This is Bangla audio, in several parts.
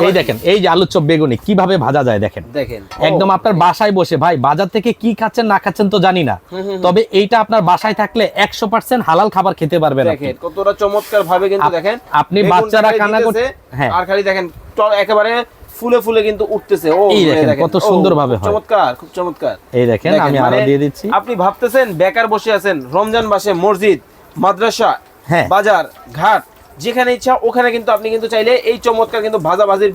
এই দেখেন এই যে আলু চপ বেগুনি কীভাবে ভাজা যায় দেখেন? দেখেন। একদম আপনার বাসায় বসে ভাই বাজার থেকে কি খাচ্ছেন না খাচ্ছেন তো জানি না। তবে এইটা আপনার বাসায় থাকলে একশো পার্সেন্ট হালাল খাবার খেতে পারবেন দেখেন কতটা চমৎকার ভাবে কিন্তু দেখেন আপনি বাচ্চারা কান্না করতে- হ্যাঁ। আর খালি দেখেন একেবারে ফুলে ফুলে কিন্তু উঠতেছে। ও এই দেখেন, কত সুন্দর ভাবে হয়। চমৎকার খুব চমৎকার। এই দেখেন দেখেন, আমি আরও মানে দিয়ে দিচ্ছি। আপনি ভাবতেছেন বেকার বসে আছেন রমজান মাসে মসজিদ মাদ্রাসা হ্যাঁ। বাজার ঘাট যেখানে ইচ্ছা ওখানে কিন্তু আপনি কিন্তু চাইলে এই চমৎকার কিন্তু ভাজা ভাজির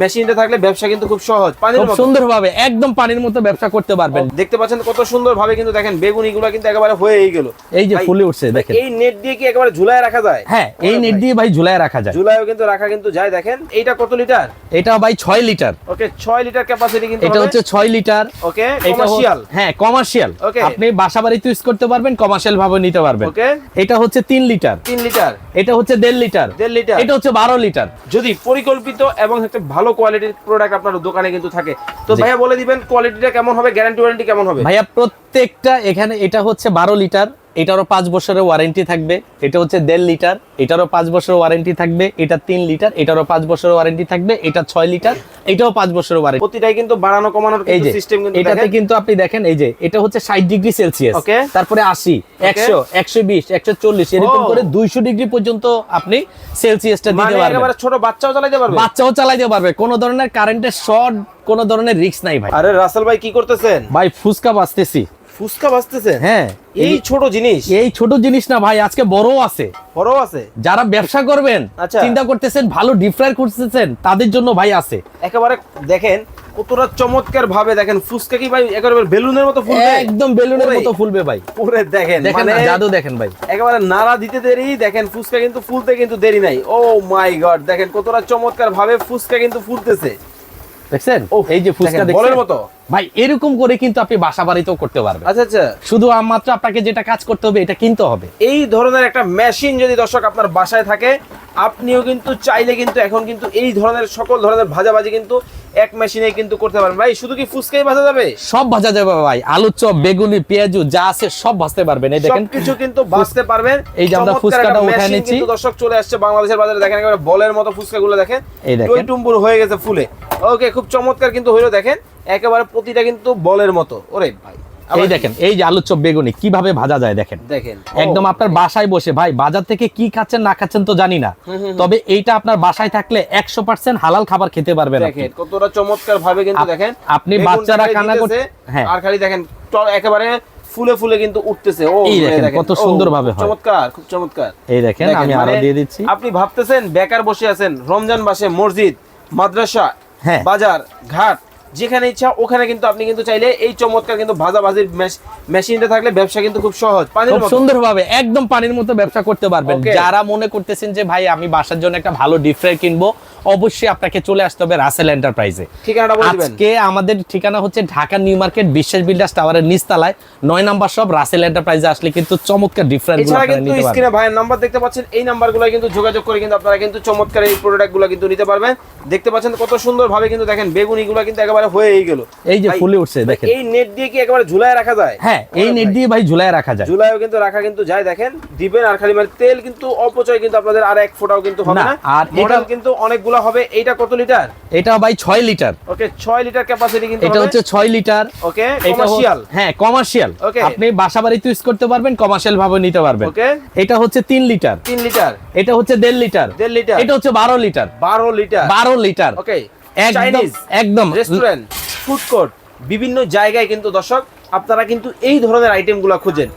মেশিনটা থাকলে ব্যবসা কিন্তু খুব সহজ। পানির মতো। সুন্দরভাবে একদম পানির মতো ব্যবসা করতে পারবেন। দেখতে পাচ্ছেন কত সুন্দর ভাবে কিন্তু দেখেন বেগুনি গুলা কিন্তু একেবারে হয়েই গেল। এই যে ফুলে উঠছে দেখেন। এই নেট দিয়ে কি একেবারে ঝুলায় রাখা যায়? হ্যাঁ এই নেট দিয়ে ভাই ঝুলায় রাখা যায়। ঝুলায়ও কিন্তু রাখা কিন্তু যায় দেখেন। এইটা কত লিটার? এটা ভাই ছয় লিটার। ওকে ছয় লিটার ক্যাপাসিটি কিন্তু এটা হচ্ছে ছয় লিটার। ওকে কমার্শিয়াল হ্যাঁ কমার্শিয়াল. আপনি বাসা বাড়িতে ইউজ করতে পারবেন কমার্শিয়াল ভাবে নিতে পারবেন। ওকে। এটা হচ্ছে তিন লিটার। তিন লিটার। এটা হচ্ছে দেড় লিটার। দেড় লিটার। এটা হচ্ছে বারো লিটার। যদি পরিকল্পিত এবং একটা ভালো কোয়ালিটির প্রোডাক্ট আপনার দোকানে কিন্তু থাকে। তো। ভাইয়া বলে দিবেন কোয়ালিটিটা কেমন হবে? গ্যারান্টি ওয়ারেন্টি কেমন হবে? ভাইয়া প্রত্যেকটা এখানে এটা হচ্ছে বারো লিটার। এটারও পাঁচ বছরের ওয়ারেন্টি থাকবে। এটা হচ্ছে দেড় লিটার এটারও পাঁচ বছরের ওয়ারেন্টি থাকবে এটা তিন লিটার এটারও পাঁচ বছরের ওয়ারেন্টি থাকবে এটা ছয় লিটার এটাও পাঁচ বছরের ওয়ারেন্টি। প্রতিটাই কিন্তু বাড়ানো কমানোর এই যে সিস্টেম কিন্তু এটাতে কিন্তু আপনি দেখেন এই যে এটা হচ্ছে ষাট ডিগ্রি সেলসিয়াস Okay. তারপরে আশি একশো একশো বিশ একশো চল্লিশ এরকম করে দুইশো ডিগ্রি পর্যন্ত আপনি সেলসিয়াসটা দিতে মানে পারবেন। ছোট বাচ্চাও চালাতে পারবে? বাচ্চাও চালাইতে পারবে কোনো ধরনের কারেন্টের শর্ট কোনো ধরনের রিস্ক নাই ভাই। আরে রাসেল ভাই কি করতেছেন? ভাই ফুসকা বাঁচতেছি। ফুসকা বাজতেছেন হ্যাঁ এই ছোট জিনিস? এই ছোট জিনিস না ভাই আজকে বড় আছে। বড় আছে? যারা ব্যবসা করবেন আচ্ছা। চিন্তা করতেছেন ভালো ডিফ্রাই করতেছেন তাদের জন্য ভাই আছে। একেবারে দেখেন কতটা চমৎকার ভাবে দেখেন ফুসকা কি ভাই একেবারে বেলুনের মতো ফুলবে? একদম বেলুনের মতো ফুলবে ভাই। পুরে দেখেন দেখেন মানে জাদু দেখেন ভাই। একেবারে নাড়া দিতে দেরি দেখেন ফুসকা কিন্তু ফুলতে কিন্তু দেরি নাই। ও মাই গড দেখেন কতটা চমৎকার ভাবে ফুসকা কিন্তু ফুলতেছে। দেখছেন? এই যে ফুচকা বলের মতো। ভাই এরকম করে কিন্তু আপনি বাসা বাড়িতেও করতে পারবেন। আচ্ছা আচ্ছা। শুধু মাত্র আপনাকে যেটা কাজ করতে হবে এটা কিনতে হবে। এই ধরনের একটা মেশিন যদি দর্শক আপনার বাসায় থাকে আপনিও কিন্তু চাইলে কিন্তু এখন কিন্তু এই ধরনের সকল ধরনের ভাজাভাজি কিন্তু এক মেশিনে কিন্তু করতে পারেন ভাই শুধু কি ফুসকাই ভাজা যাবে? সব ভাজা যাবে ভাই। আলু চপ বেগুনি পেঁয়াজু যা আছে সব ভাজতে পারবেন। এই দেখেন। কিছু কিন্তু বাঁচতে পারবেন। এই যে আমরা ফুচকাটা নিচ্ছি। কিন্তু দর্শক চলে আসছে বাংলাদেশের বাজারে। দেখেন একেবারে বলের মতো ফুচকা গুলো দেখেন। এই দেখেন। টুম্বুর হয়ে গেছে ফুলে। ওকে খুব চমৎকার কিন্তু হইল দেখেন একেবারে প্রতিটা কিন্তু বলের মতো ওরে ভাই এই দেখেন এই যে আলু চপ বেগুনি কীভাবে ভাজা যায় দেখেন দেখেন একদম আপনার বাসায় বসে ভাই বাজার থেকে কি খাচ্ছেন না খাচ্ছেন তো জানি না তবে এইটা আপনার বাসায় থাকলে একশো পার্সেন্ট হালাল খাবার খেতে পারবেন আপনি। দেখেন কতটা চমৎকার ভাবে কিন্তু দেখেন আপনি বাচ্চারা খালি কান্না করতে- হ্যাঁ। আর খালি দেখেন একেবারে ফুলে ফুলে কিন্তু উঠতেছে ও কত সুন্দর ভাবে হয়। চমৎকার খুব চমৎকার এই দেখেন আমি আরও মানে দিয়ে দিচ্ছি আপনি ভাবতেছেন বেকার বসে আছেন রমজান মাসে মসজিদ মাদ্রাসা। বাজার ঘাট। যেখানে ইচ্ছা ওখানে কিন্তু আপনি কিন্তু চাইলে এই চমৎকার কিন্তু ভাজা ভাজির মেশিনটা থাকলে ব্যবসা কিন্তু খুব সহজ। পানির সুন্দরভাবে একদম পানির মতো ব্যবসা করতে পারবেন। যারা মনে করতেছেন যে ভাই আমি বাসার জন্য একটা ভালো ডিপ ফ্রাই কিনবো অবশ্যই আপনাকে চলে আসতে হবে রাসেল এন্টারপ্রাইজে ঠিকানাটা বলে দিবেন। আজকে আমাদের ঠিকানা হচ্ছে Dhaka New Market Biswas Builders টাওয়ারের নিচতলায়। নয় নাম্বার সব রাসেল এন্টারপ্রাইজে আসলে কিন্তু চমৎকার ডিফারেন্ট এছাড়া কিন্তু স্ক্রিনে ভাইয়ের নাম্বার দেখতে পাচ্ছেন। এই নাম্বারগুলো কিন্তু যোগাযোগ করে কিন্তু আপনারা কিন্তু চমৎকার এই প্রোডাক্টগুলো কিন্তু নিতে পারবেন। দেখতে পাচ্ছেন কত সুন্দর ভাবে কিন্তু দেখেন বেগুনিগুলো কিন্তু একেবারে হয়েই গেল। এই যে ফুলে উঠছে দেখেন। এই নেট দিয়ে কি একেবারে ঝুলায় রাখা যায়? হ্যাঁ এই নেট দিয়ে ভাই ঝুলায় রাখা যায়। জুলাইও কিন্তু রাখা কিন্তু যায় দেখেন। দিবেন আর খালি মানে তেল কিন্তু অপচয় কিন্তু আপনাদের আর এক ফোঁটাও কিন্তু হবে না, না। আর এটা- কিন্তু অনেকগুলো হবে। এইটা কত লিটার? এটা ভাই ছয় লিটার। ওকে ছয় লিটার ক্যাপাসিটি কিন্তু এটা হচ্ছে ছয় লিটার। ওকে কমার্শিয়াল হ্যাঁ কমার্শিয়াল আপনি বাসা বাড়িতে ইউজ করতে পারবেন কমার্শিয়াল ভাবে নিতে পারবেন। ওকে। এটা হচ্ছে তিন লিটার। তিন লিটার। এটা হচ্ছে দেড় লিটার। দেড় লিটার। এটা হচ্ছে বারো লিটার। বারো লিটার। বারো লিটার। ওকে চাইনিজ একদম। রেস্টুরেন্ট ফুড কোর্ট বিভিন্ন জায়গায় কিন্তু দর্শক আপনারা কিন্তু এই ধরনের আইটেমগুলো খুঁজেন।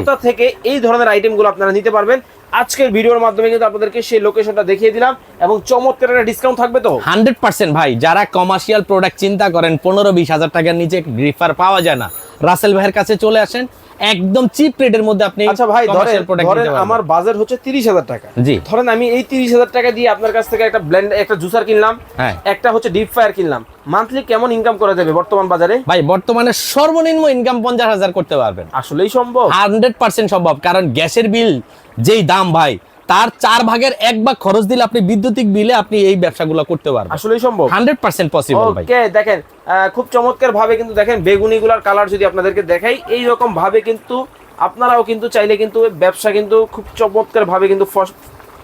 কোথা থেকে এই ধরনের আইটেমগুলো আপনারা নিতে পারবেন? আজকের ভিডিওর মাধ্যমে কিন্তু আপনাদেরকে সেই লোকেশনটা দেখিয়ে দিলাম এবং চমৎকার একটা ডিসকাউন্ট থাকবে তো? হান্ড্রেড পার্সেন্ট ভাই যারা কমার্শিয়াল প্রোডাক্ট চিন্তা করেন পনেরো বিশ হাজার টাকার নিচে গ্রিফার পাওয়া যায় না। রাসেল ভাইয়ের কাছে চলে আসেন একদম চিপ রেটের মধ্যে আপনি আচ্ছা ভাই ধরেন ধরেন আমার বাজেট হচ্ছে তিরিশ হাজার টাকা। জি। ধরেন আমি এই তিরিশ হাজার টাকা দিয়ে আপনার কাছ থেকে একটা ব্লেন্ড একটা জুসার কিনলাম হ্যাঁ। একটা হচ্ছে ডিপ ফায়ার কিনলাম। মান্থলি কেমন ইনকাম করা যাবে বর্তমান বাজারে? ভাই বর্তমানে সর্বনিম্ন ইনকাম পঞ্চাশ হাজার করতে পারবেন। আসলেই সম্ভব। হান্ড্রেড পার্সেন্ট সম্ভব কারণ গ্যাসের বিল যেই দাম ভাই তার চার ভাগের এক ভাগ খরচ দিলে আপনি বিদ্যুতিক বিলে আপনি এই ব্যবসাগুলো করতে পারবেন। আসলেই সম্ভব। হান্ড্রেড পার্সেন্ট পসিবল ভাই। ওকে দেখেন খুব চমৎকার ভাবে কিন্তু দেখেন বেগুনি গুলার কালার যদি আপনাদেরকে দেখাই এই রকম ভাবে কিন্তু আপনারাও কিন্তু চাইলে কিন্তু ব্যবসা কিন্তু খুব চমৎকার ভাবে কিন্তু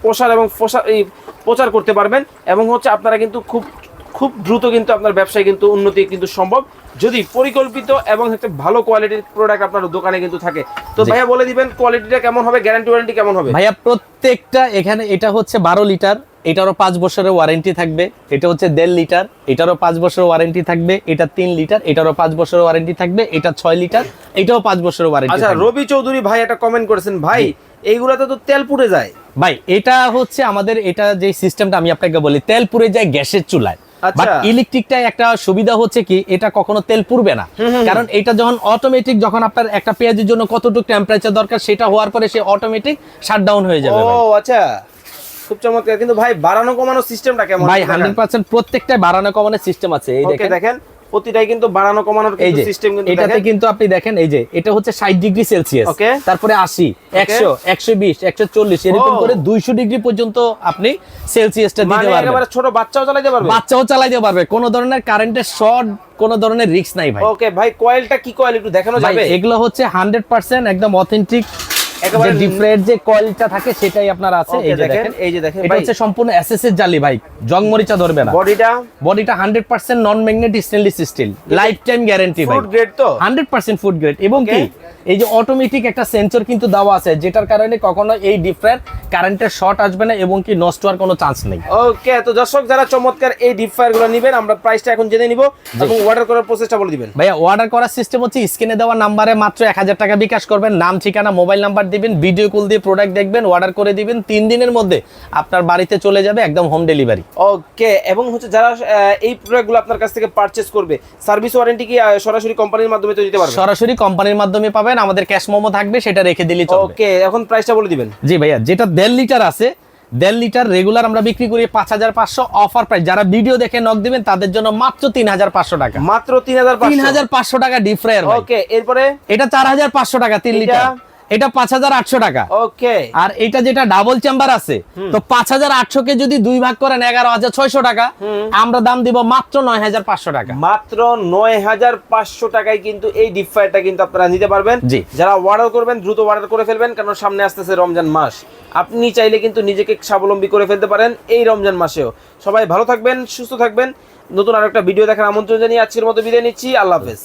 প্রসার এবং প্রসার এই প্রচার করতে পারবেন এবং হচ্ছে আপনারা কিন্তু খুব খুব দ্রুত কিন্তু আপনার ব্যবসায় কিন্তু উন্নতি কিন্তু সম্ভব। যদি পরিকল্পিত এবং একটা ভালো কোয়ালিটির প্রোডাক্ট আপনার দোকানে কিন্তু থাকে। তো ভাইয়া বলে দিবেন কোয়ালিটিটা কেমন হবে গ্যারান্টি ওয়ারেন্টি কেমন হবে? ভাইয়া প্রত্যেকটা এখানে এটা হচ্ছে বারো লিটার এটারও পাঁচ বছরের ওয়ারেন্টি থাকবে এটা হচ্ছে দেড় লিটার এটারও পাঁচ বছরের ওয়ারেন্টি থাকবে এটা তিন লিটার এটারও পাঁচ বছরের ওয়ারেন্টি থাকবে এটা ছয় লিটার এটাও পাঁচ বছরের ওয়ারেন্টি আচ্ছা রবি চৌধুরী ভাই একটা কমেন্ট করেছেন ভাই এইগুলাতে তো তেল পুড়ে যায়। ভাই এটা হচ্ছে আমাদের এটা যে সিস্টেমটা আমি আপনাকে বলি তেল পুড়ে যায় গ্যাসের চুলায়। বাট ইলেকট্রিকটা একটা সুবিধা হচ্ছে কি এটা কখনো তেল পুড়বে না। কারণ এটা যখন অটোমেটিক যখন আপনার একটা পেঁয়াজের জন্য কতটুকু টেম্পারেচার দরকার সেটা হওয়ার পরে সে অটোমেটিক শাটডাউন হয়ে যাবে ও আচ্ছা। খুব চমৎকার। কিন্তু ভাই বাড়ানো কমানোর সিস্টেমটা কেমন? ভাই একটু হান্ড্রেড দেখান। পার্সেন্ট প্রত্যেকটা বাড়ানো কমানোর সিস্টেম আছে। এই দেখেন। প্রতিটাই কিন্তু বাড়ানো কমানোর এই যে সিস্টেম কিন্তু এটাতে কিন্তু আপনি দেখেন এই যে এটা হচ্ছে ষাট ডিগ্রি সেলসিয়াস। Okay. তারপরে আশি একশো একশো বিশ একশো চল্লিশ এরকম করে দুইশো ডিগ্রি পর্যন্ত আপনি সেলসিয়াসটা দিতে মানে পারবেন। একেবারে ছোট বাচ্চাও চালাতে পারবে? বাচ্চাও চালাইতে পারবে। কোনো ধরনের কারেন্টের শর্ট কোনো ধরনের রিস্ক নাই ভাই। ওকে ভাই কয়েলটা কি কয়েল? একটু দেখানো যাবে? এগুলো হচ্ছে হান্ড্রেড পার্সেন্ট একদম অথেন্টিক একেবারে যে যে কয়েলটা থাকে সেটাই আপনার আছে এই যে দেখেন, এই যে দেখেন, এটা হচ্ছে সম্পূর্ণ এসএস এর জালি ভাই জংমরিচা ধরবে না। বডিটা? বডিটা hundred percent non magnetic stainless steel life time guarantee ভাই। ফুড গ্রেড তো? হান্ড্রেড পার্সেন্ট ফুড গ্রেড এবং কি? এই যে অটোমেটিক একটা সেন্সর কিন্তু দেওয়া আছে যেটার কারণে কখনো এই ডিফারেন্ট কারেন্টের শর্ট আসবে না এবং কি নষ্ট হওয়ার কোনো চান্স নেই। ওকে তো দর্শক যারা চমৎকার এই ডিপ ফায়ারগুলো নেবেন আমরা প্রাইসটা এখন জেনে নিব এবং অর্ডার করার প্রসেসটা বলে দিবেন। ভাইয়া অর্ডার করার সিস্টেম হচ্ছে স্ক্রিনে দেওয়া নাম্বারে মাত্র এক হাজার টাকা বিকাশ করবেন নাম ঠিকানা মোবাইল নাম্বার দিবেন ভিডিও কল দিয়ে প্রোডাক্ট দেখবেন অর্ডার করে দিবেন তিন দিনের মধ্যে আপনার বাড়িতে চলে যাবে একদম হোম ডেলিভারি ওকে এবং হচ্ছে যারা এই প্রোডাক্টগুলো আপনার কাছ থেকে পারচেজ করবে সার্ভিস ওয়ারেন্টি কি সরাসরি কোম্পানির মাধ্যমে তো দিতে পারবে? সরাসরি কোম্পানির মাধ্যমে পাবেন আমাদের ক্যাশ মোমো থাকবে সেটা রেখে দিলেই চলবে। ওকে এখন প্রাইসটা বলে দিবেন। জি ভাইয়া যেটা দেড় লিটার আছে। দেড় লিটার রেগুলার আমরা বিক্রি করি পাঁচ হাজার পাঁচশো অফার প্রাইস যারা ভিডিও দেখে নক দিবেন তাদের জন্য মাত্র তিন হাজার পাঁচশো টাকা। মাত্র তিন হাজার তিন হাজার পাঁচশো টাকা ডিফ্রায়ার ওকে এরপরে? এটা চার হাজার পাঁচশো টাকা তিন লিটার। এটা পাঁচ হাজার আটশো টাকা। ওকে। আর এটা যেটা ডাবল চেম্বার আছে তো পাঁচ হাজার আটশো কে যদি দুই ভাগ করেন এগারো হাজার ছয়শো টাকা আমরা দাম দিব মাত্র নয় হাজার পাঁচশো টাকা। মাত্র নয় হাজার পাঁচশো টাকায় কিন্তু এই ডিপ ফায়ারটা কিন্তু আপনারা নিতে পারবেন। জি। যারা অর্ডার করবেন দ্রুত অর্ডার করে ফেলবেন কারণ সামনে আসতেছে রমজান মাস। আপনি চাইলে কিন্তু নিজেকে স্বাবলম্বী করে ফেলতে পারেন এই রমজান মাসেও। সবাই ভালো থাকবেন সুস্থ থাকবেন। নতুন আরেকটা ভিডিও দেখার আমন্ত্রণ জানিয়ে আজকের মতো বিদায় নিচ্ছি। আল্লাহ হাফেজ।